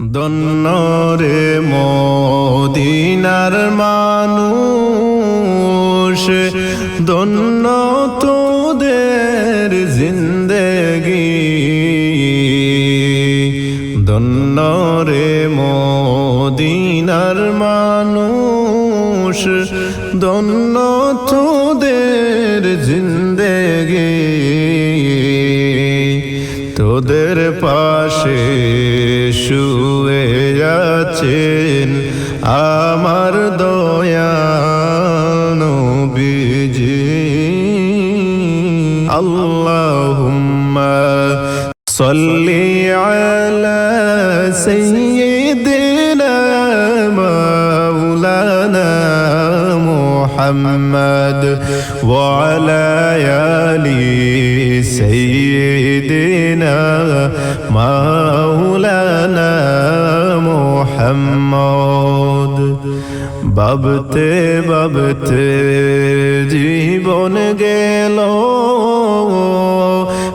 দন্ন রে মদিনার মানুষ দন্ন তোদের জিন্দেগি। দন্ন রে মদিনার মানুষ দন্ন তোদের তোদের পাশে শুয়ে আছেন আমার দয়ানো বিজি আল্লাহুম্মা সল্লি আলা সাইয়্যিদিনা মাওলানা মুহাম্মদ ওয়া আলা মৌলানা মোহাম্মদ। বাবতে বাবতে জীবন গেল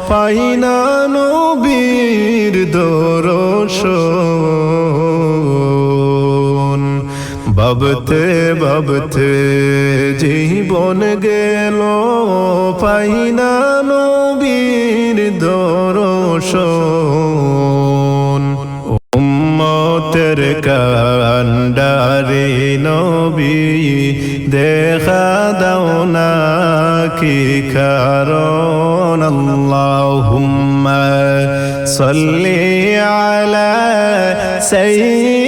পাইনানো বীর দরশন। বাবতে বাবতে জীবন গেল পাইনানো বীর দর দর্শন উম্মতের কান্ডারে নবী দেখা দাও না কি কারণ আল্লাহুম্মা সাল্লি আলা সাইয়্যিদিনা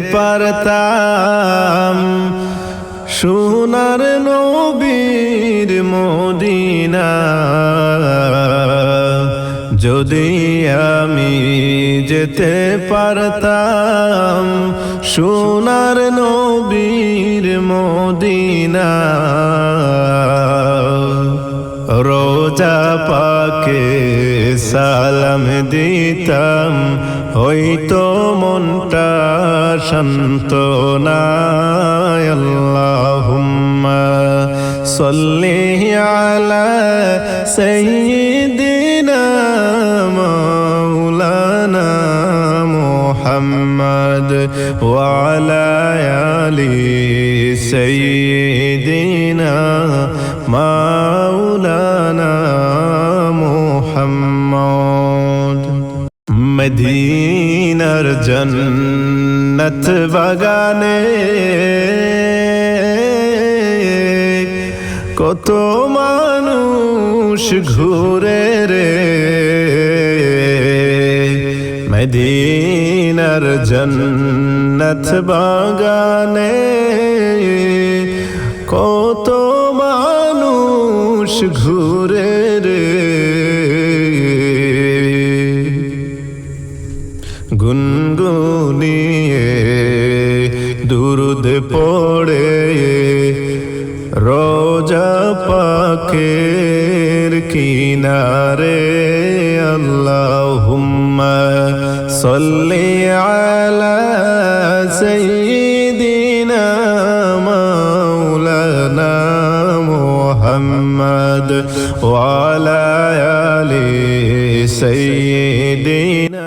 পারতাম। সোনার নবীর মদিনা। যদি আমি যেতে পারতাম সোনার নবীর মদিনা। রোজা পাকে সালাম দিতাম হইতো মনটা শান্ত আল্লাহুম্মা সাল্লি আলা সাইয়্যিদিনা মাওলানা মুহাম্মদ ওয়ালা আলি সাইয়্যিদিনা মাওলানা মদিনার জন্নত বাগানে কত মানুষ ঘুরে রে। মদিনার জন্নত বাগানে কত মানুষ ঘুরে গুনগুনিয়ে দুরুদ পড়ে রোজা পাকের কিনারে আল্লাহুম্মা সাল্লি আলা সাইয়্যিদিনা মাওলানা মুহাম্মদ ওয়ালা আলি সাইয়্যিদিনা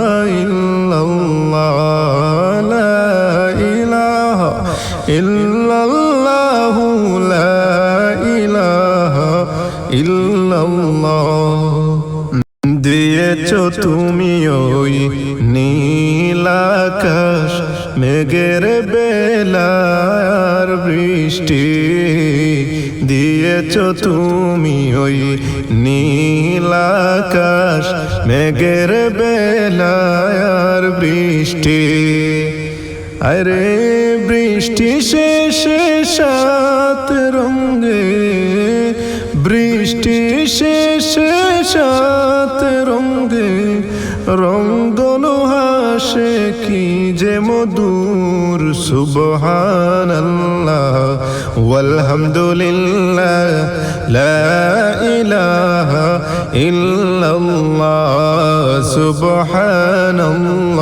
ইল্লাল্লাহ লা ইলাহা ইল্লাল্লাহ। দিয়েছ তুমি ওই নীলাকাশ মেঘের বেলার বৃষ্টি। দিয়েছ তুমি ওই নীলাকাশ মেঘের বেলায়ার বৃষ্টি। আরে বৃষ্টি শেষে সাত রঙ্গে বৃষ্টি শেষে সাত রঙ্গে রঙ্গন হাসে কি যে মধুর, সুবহানাল্লাহ, ওয়ালহামদুলিল্লাহ ইল্লাল্লাহ, সুবহানাল্লাহ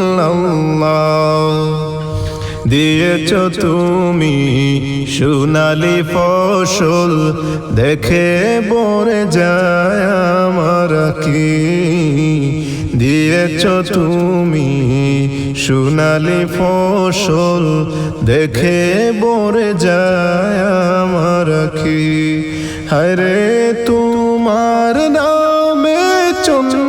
দিয়েছ তুমি সোনালি ফসল, দেখে বরে যায় আমার কি দিয়েছ তুমি সোনালি ফসল, দেখে বরে যায় আমার কি হরে তোমার নামে চন্দ্র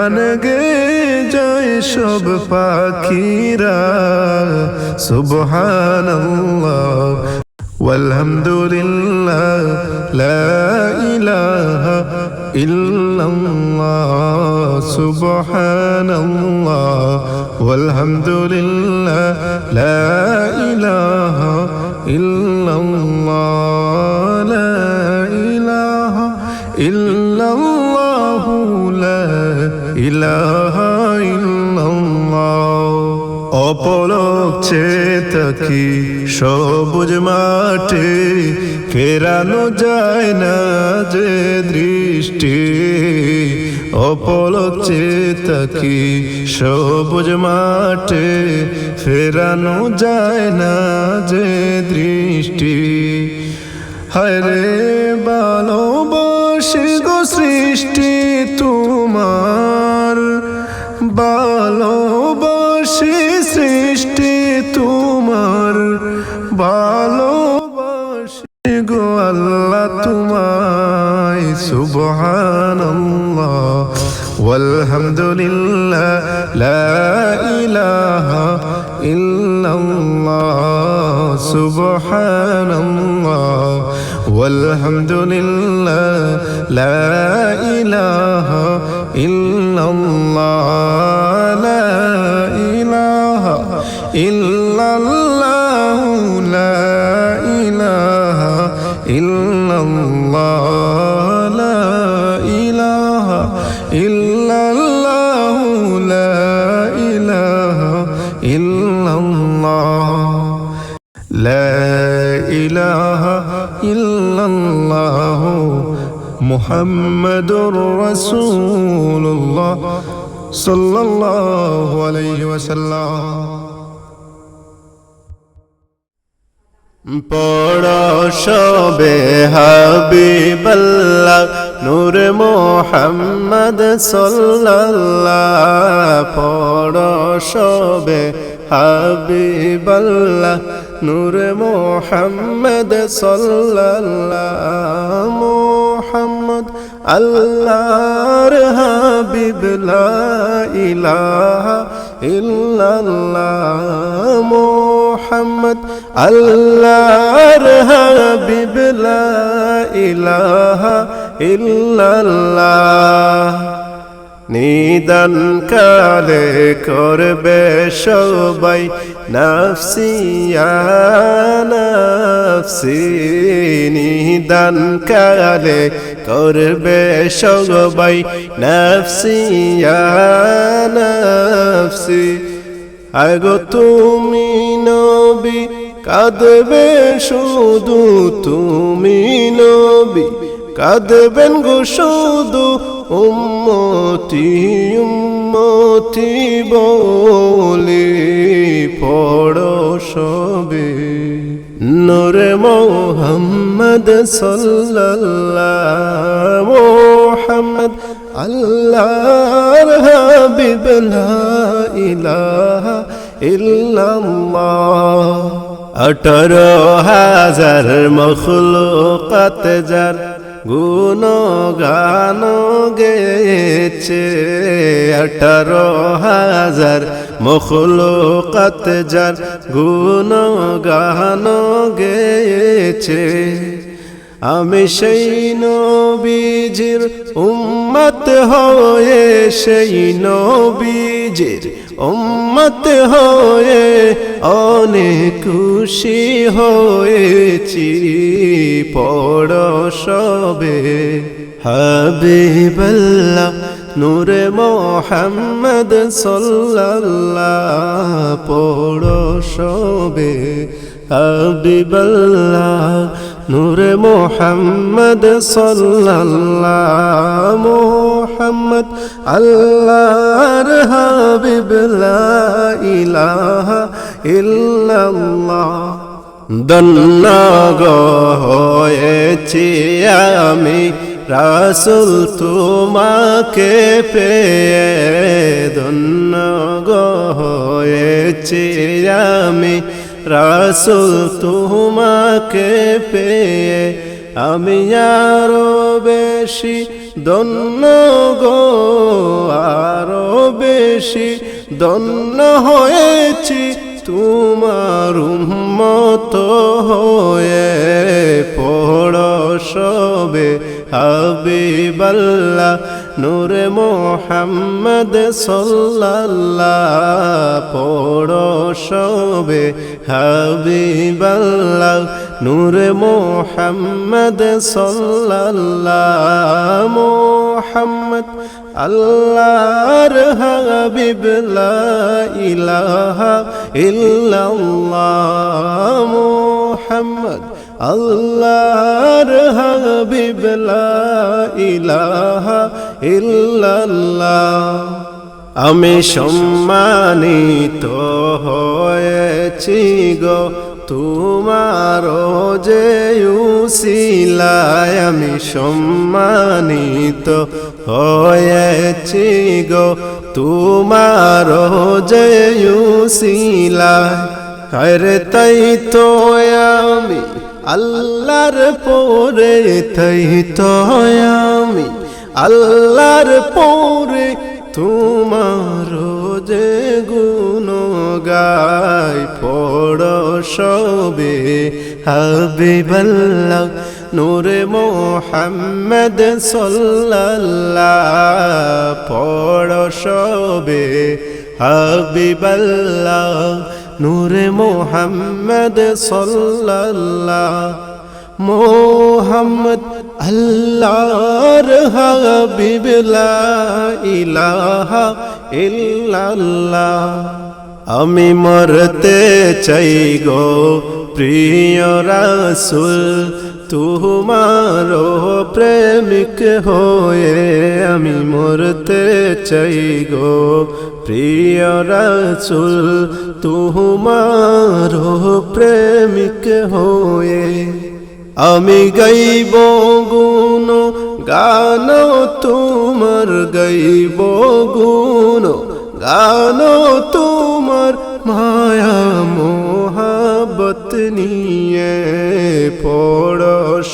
গান গে যায় সব পাখিরা সুবহানাল্লাহ ilaha illallah subhanallah walhamdulillah la ilaha illallah la ilaha illallah la ilaha illallah অপলক চেতকি সবুজ মাঠে। ফেরানো যায় না যে দৃষ্টি। অপলক চেতকি সবুজ মাঠে। ফেরানো যায় না যে দৃষ্টি। হরে ভালোবাসি গো সৃষ্টি, তোমার ভালোবাসি সৃষ্টি তোমার ভালোবাসি গো আল্লাহ তোমায় সুবহানাল্লাহ walhamdulillah la ilaha والحمد لله لا إله إلا الله لا إله إلا الله لا إله إلا الله لا إله إلا الله لا إله إلا الله لا إله إلا মোহাম্মদুর রসুল্লাহ সাল্লাল্লাহু আলাইহি ওয়াসাল্লাম পড়ো শবে হাবিবাল্লাহ, নূর মোহাম্মদ সাল্লাল্লাহ। পড়ো শবে হাবিবাল্লাহ, নূর মোহাম্মদ সাল্লাল্লাহ। মোহাম্মদ আল্লাহর হাবিব লা ইলাহা ইল্লাল্লাহ মোহাম্মদ আল্লাহর হাবিব লা ইলাহা ইল্লাল্লাহ নিদান কালে করবে সবাই নাফসি নিদান কালে করবে সবাই নাফসিয়া নাফসি। আগো তুমি নবী, কাঁদবে শুধু তুমি নবী। কাঁদবেন গো শুধু উম্মতি উম্মতি বলে পড়ো সবে। নূরে মোহাম্মদ সাল্লাল্লাহ মোহাম্মদ, আল্লাহর হাবিব লা ইলাহা ইল্লাল্লাহ। আঠারো হাজার মখলুকাত যার গুণ গান গেছে আঠারো হাজার মখলুকাত যার গুণ গান গেছে আমি সেই নবীজির উম্মত হয়ে সেই নবীজির উম্মত হয়ে অনেক খুশি হয়েছি, পড় সবে। হাবিবাল্লাহ নূরে মোহাম্মদ সাল্লাল্লাহ পড় সবে। হাবিবাল্লাহ নূরে মোহাম্মদ সাল্লাল্লাহ মোহাম্মদ, আল্লাহর হাবিব ইলাহা ইল্লাল্লাহ। দন্ন হয়েছি আমি, রাসুল তোমাকে পেয়ে গো হয়েছি আমি, রাসুল তোমাকে পেয়ে আমি আরও বেশি দন্য গো, আরও বেশি দন্য হয়েছি তোমার উম্মত হয়ে। পড় সবে হাবিবাল্লাহ, নূরে মোহাম্মদ সাল্লাল্লাহ। পড় সবে হাবিবাল্লাহ নূরে মোহাম্মদ সাল্লাল্লাহ মোহাম্মদ, আল্লাহর হাবিব লা ইলাহা ইল্লাল্লাহ মোহাম্মদ, আল্লাহর হাবিব লা ইলাহা ইল্লাল্লাহ। আমি সম্মানিত হয়েছি গো তোমার যে উসিলায় আমি সম্মানিত হয়েছি গো। তোমার যে উসিলায় আরে তাই তো আমি আল্লাহর পরে, তাই তো আমি আল্লাহর পরে তোমার যে গুণ গাই পড় সবে হাবিবাল্লাহ, নূরে মোহাম্মদ সাল্লাল্লাহ, পড় সবে হাবিবাল্লাহ, নূরে মোহাম্মদ সাল্লাল্লাহ, মোহাম্মদ আল্লাহর হাবিব লা ইলাহা ইল্লাল্লাহ। আমি মরতে চাই গো প্রিয় রাসুল, তোমার প্রেমিক হয়ে আমি মরতে চাই গো প্রিয় রাসুল, তোমার প্রেমিক হয়ে আমি গাইব গুণ গান তোমার গাইব গুণ। গান তোমার মায়া মোহাবত নিয়ে পড়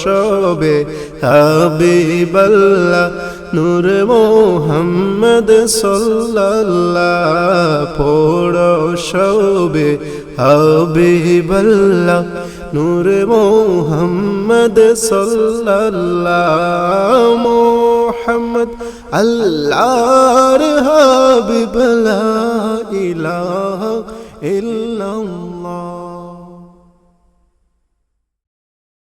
সবে হাবিবাল্লাহ নূর মোহাম্মদ সাল্লাল্লাহ পড় সবে হাবিবাল্লাহ নূর মোহাম্মদ সাল্লাল্লাহ মোহাম্মদ আল্লাহর হাবিব লা ইলাহা